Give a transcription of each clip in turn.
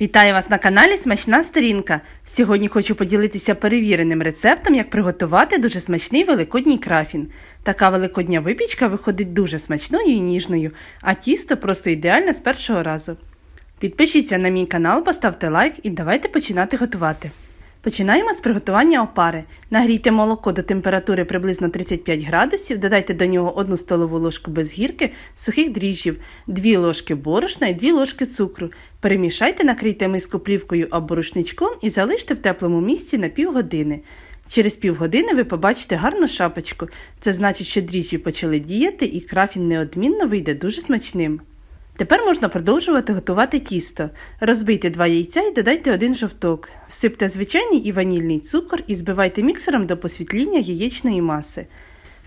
Вітаю вас на каналі Смачна Сторінка. Сьогодні хочу поділитися перевіреним рецептом, як приготувати дуже смачний великодній крафін. Така великодня випічка виходить дуже смачною і ніжною, а тісто просто ідеальне з першого разу. Підпишіться на мій канал, поставте лайк і давайте починати готувати. Починаємо з приготування опари. Нагрійте молоко до температури приблизно 35 градусів, додайте до нього 1 столову ложку без гірки, сухих дріжджів, 2 ложки борошна і 2 ложки цукру. Перемішайте, накрийте миску плівкою або рушничком і залиште в теплому місці на півгодини. Через півгодини ви побачите гарну шапочку. Це значить, що дріжджі почали діяти і крафін неодмінно вийде дуже смачним. Тепер можна продовжувати готувати тісто. Розбийте два яйця і додайте один жовток. Всипте звичайний і ванільний цукор і збивайте міксером до посвітління яєчної маси.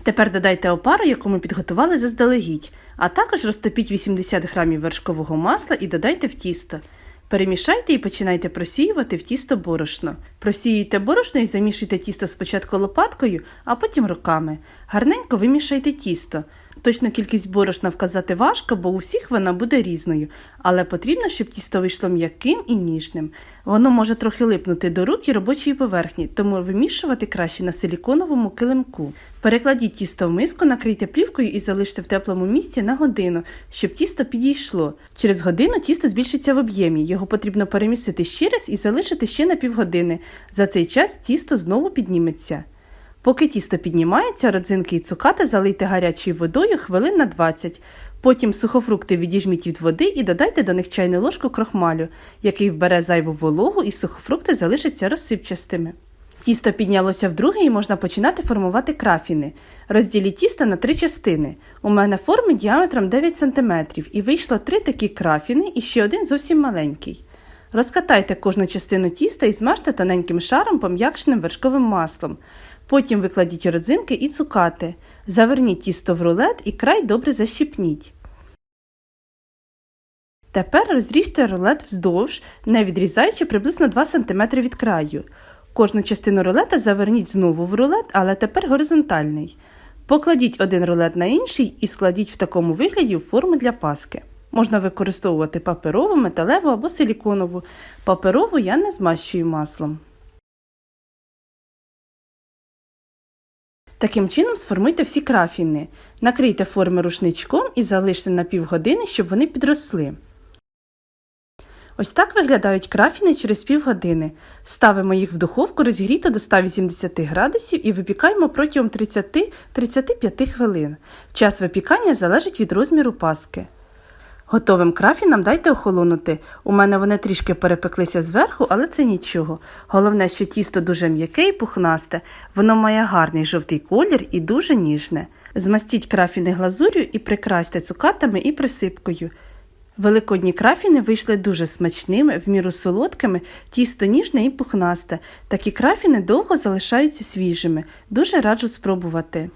Тепер додайте опару, яку ми підготували заздалегідь, а також розтопіть 80 г вершкового масла і додайте в тісто. Перемішайте і починайте просіювати в тісто борошно. Просіюйте борошно і замішуйте тісто спочатку лопаткою, а потім руками. Гарненько вимішайте тісто. Точну кількість борошна вказати важко, бо у всіх вона буде різною, але потрібно, щоб тісто вийшло м'яким і ніжним. Воно може трохи липнути до рук і робочої поверхні, тому вимішувати краще на силіконовому килимку. Перекладіть тісто в миску, накрийте плівкою і залиште в теплому місці на годину, щоб тісто підійшло. Через годину тісто збільшиться в об'ємі, його потрібно перемісити ще раз і залишити ще на півгодини. За цей час тісто знову підніметься. Поки тісто піднімається, родзинки і цукати залийте гарячою водою хвилин на 20. Потім сухофрукти відіжміть від води і додайте до них чайну ложку крохмалю, який вбере зайву вологу і сухофрукти залишаться розсипчастими. Тісто піднялося вдруге і можна починати формувати крафіни. Розділіть тісто на три частини. У мене форми діаметром 9 см і вийшло три такі крафіни і ще один зовсім маленький. Розкатайте кожну частину тіста і змажте тоненьким шаром пом'якшеним вершковим маслом. Потім викладіть родзинки і цукати. Заверніть тісто в рулет і край добре защіпніть. Тепер розріжте рулет вздовж, не відрізаючи приблизно 2 см від краю. Кожну частину рулета заверніть знову в рулет, але тепер горизонтальний. Покладіть один рулет на інший і складіть в такому вигляді форму для паски. Можна використовувати паперову, металеву або силіконову. Паперову я не змащую маслом. Таким чином сформуйте всі крафіни. Накрийте форми рушничком і залиште на півгодини, щоб вони підросли. Ось так виглядають крафіни через півгодини. Ставимо їх в духовку розігріто до 180 градусів і випікаємо протягом 30-35 хвилин. Час випікання залежить від розміру паски. Готовим крафінам дайте охолонути. У мене вони трішки перепеклися зверху, але це нічого. Головне, що тісто дуже м'яке і пухнасте. Воно має гарний жовтий колір і дуже ніжне. Змастіть крафіни глазур'ю і прикрасьте цукатами і присипкою. Великодні крафіни вийшли дуже смачними, в міру солодкими, тісто ніжне і пухнасте. Такі крафіни довго залишаються свіжими. Дуже раджу спробувати.